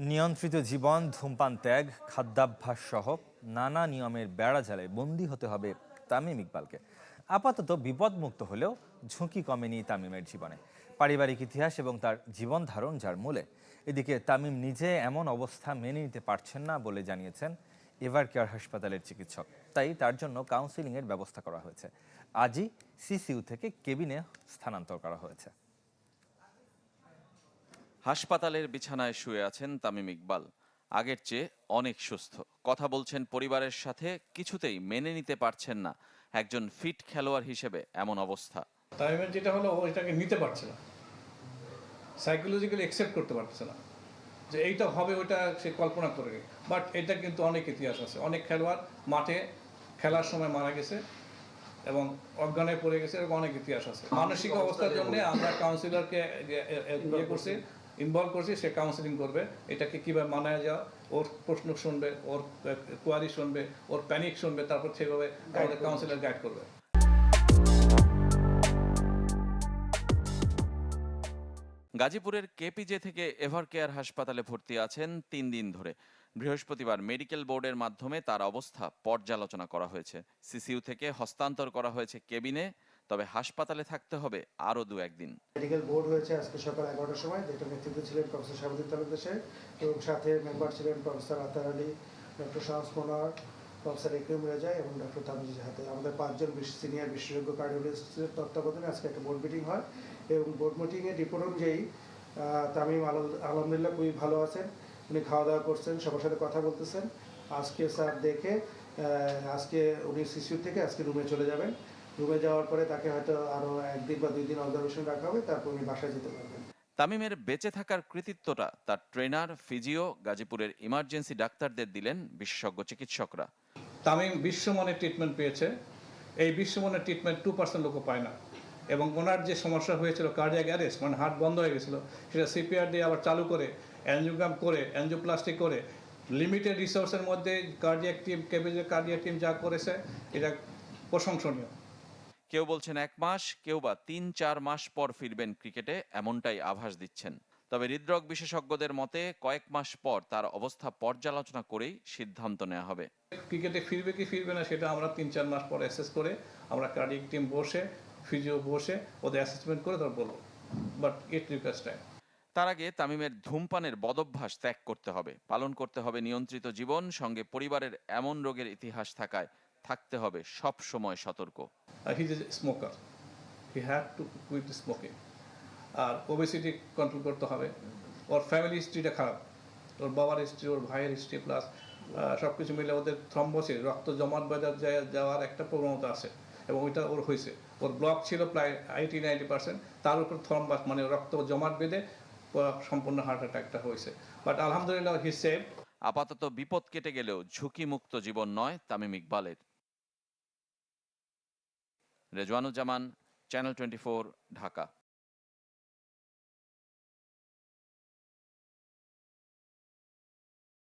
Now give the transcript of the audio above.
নিয়ন্ত্রিত জীবন, ধূমপান, ত্যাগ, খাদ্যাভ্যাস সহ নানা নিয়মের বেড়াজালে বন্দী হতে হবে তামিম ইকবালকে। আপাতত বিপদমুক্ত হলেও ঝুঁকি কমেনি তামিমের জীবনে। পারিবারিক ইতিহাস এবং তার জীবন ধারণ যার মূলে। এদিকে তামিম নিজে এমন অবস্থা মেনে নিতে পারছেন না বলে জানিয়েছেন এভার কেয়ার হাসপাতালের চিকিৎসক। তাই তার জন্য কাউন্সিলিংয়ের ব্যবস্থা করা হয়েছে। আজই সিসিইউ থেকে কেবিনে স্থানান্তর করা হয়েছে। হাসপাতালের বিছানায় শুয়ে আছেন তামিম ইকবাল। আগের চেয়ে অনেক সুস্থ। কথা বলছেন পরিবারের সাথে কিছুতেই মেনে নিতে পারছেন না একজন ফিট খেলোয়াড় হিসেবে এমন অবস্থা। তামিমের যেটা হলো ও এটাকে নিতে পারছে না। সাইকোলজিক্যালি অ্যাকসেপ্ট করতে পারছে না। যে এইটা হবে ওটা সে কল্পনা করে। বাট এটা কিন্তু অনেক ইতিহাস আছে। অনেক খেলোয়াড় মাঠে খেলার সময় মারা গেছে এবং অজ্ঞানে পড়ে গেছে এরকম অনেক ইতিহাস আছে। মানসিক অবস্থার জন্য আমরা কাউন্সিলরকে ইয়ে করছি। ইনভলভ করছি সে কাউন্সিলিং করবে। এটাকে কীভাবে মানায় যাওয়া ওর প্রশ্ন শুনবে ওর কোয়ারি শুনবে ওর প্যানিক শুনবে তারপর সেভাবে আমাদের কাউন্সিলর গাইড করবে। গাজীপুরের কেপিজে থেকে এভার কেয়ার হাসপাতালে ভর্তি আছেন তিন দিন ধরে। বৃহস্পতিবার মেডিকেল বোর্ডের মাধ্যমে তার অবস্থা পর্যালোচনা করা হয়েছে। সিসিইউ থেকে হস্তান্তর করা হয়েছে কেবিনে। তবে হাসপাতালে থাকতে হবে আরও দু একদিন। মেডিকেল বোর্ড হয়েছে আজকে সকাল এগারোটার সময়, যেটা নেতৃত্ব ছিলেন প্রফেসর শাহাবুদ্দিন তালুকদার সাহেব এবং সাথে মেম্বার ছিলেন professor Atar Ali, doctor Shahs Monar professor Ikrim Reza এবং ডক্টর তামিজ হাতে। আমাদের পাঁচজন সিনিয়র বিশেষজ্ঞ কার্ডিওলজিস্টের তত্ত্বাবধানে আজকে একটা বোর্ড মিটিং হয়, এবং বোর্ড মিটিংয়ের রিপোর্ট অনুযায়ী তামিম আল- আলহামদুলিল্লাহ খুবই ভালো আছেন, উনি খাওয়া দাওয়া করছেন, সবার সাথে কথা বলতেছেন। আজকে স্যার দেখে আজকে উনি শিশু থেকে আজকে রুমে চলে যাবেন। রুমে যাওয়ার পরে তাকে হয়তো আরও একদিন বা দুই দিন অবজারভেশন রাখা হবে তারপর উনি বাসায় যেতে পারবেন। তামিমের বেঁচে থাকার কৃতিত্বটা তার ট্রেনার ফিজিও গাজীপুরের ইমার্জেন্সি ডাক্তারদের দিলেন বিশেষজ্ঞ চিকিৎসকরা। তামিম বিশ্বমানের ট্রিটমেন্ট পেয়েছে। এই বিশ্বমানের ট্রিটমেন্ট টু পার্সেন্ট লোকও পায় না। এবং ওনার যে সমস্যা হয়েছিল কার্ডিয়াক অ্যারেস্ট মানে হার্ট বন্ধ হয়ে গেছিল সেটা সিপিআর দিয়ে আবার চালু করে অ্যানজিওগ্রাম করে অ্যানজিওপ্লাস্টিক করে লিমিটেড রিসোর্সের মধ্যে কার্ডিয়াক টিম কেবিজের কার্ডিয়াক টিম যা করেছে এটা প্রশংসনীয়। কেউ বলছেন এক মাস কেউ বা তিন চার মাস পর ফিরবেন ক্রিকেটে এমনটাই আভাস দিচ্ছেন। তবে হৃদরোগ বিশেষজ্ঞদের মতে কয়েক মাস পর তার অবস্থা পর্যালোচনা করেই সিদ্ধান্ত নেওয়া হবে। ক্রিকেটে ফিরবে কি ফিরবে না সেটা আমরা তিন চার মাস পর অ্যাসেস করে আমরা কার্ডিয়াক টিম বসে ফিজিও বসে ওদের অ্যাসেসমেন্ট করে তারপর বলব। বাট ইট রিকোয়েস্ট টাইম তার আগে তামিমের ধূমপানের বদভ্যাস ত্যাগ করতে হবে। পালন করতে হবে নিয়ন্ত্রিত জীবন সঙ্গে পরিবারের এমন রোগের ইতিহাস থাকায় থাকতে হবে সব সময় সতর্ক। Smoker he had to quit smoking R obesity control করতে হবে। ওর ফ্যামিলি হিস্ট্রিটা খারাপ। ওর বাবার হিস্ট্রি ওর ভাইয়ের হিস্ট্রি প্লাস সব কিছু মিলে ওদের থ্রম্বোসিস রক্ত জমাট বেঁধে যায়- যাওয়ার একটা প্রবণতা আছে এবং ওইটা ওর হয়েছে। ওর ব্লক ছিল প্রায় এইটি নাইনটি পার্সেন্ট তার উপর থ্রম্বাস মানে রক্ত জমাট বেঁধে সম্পূর্ণ হার্ট অ্যাটাকটা হয়েছে। বাট আলহামদুলিল্লাহ হি সেভ আপাতত বিপদ কেটে গেলেও ঝুঁকিমুক্ত জীবন নয় তামিম ইকবালের। Rezwanuzzaman channel twenty Dhaka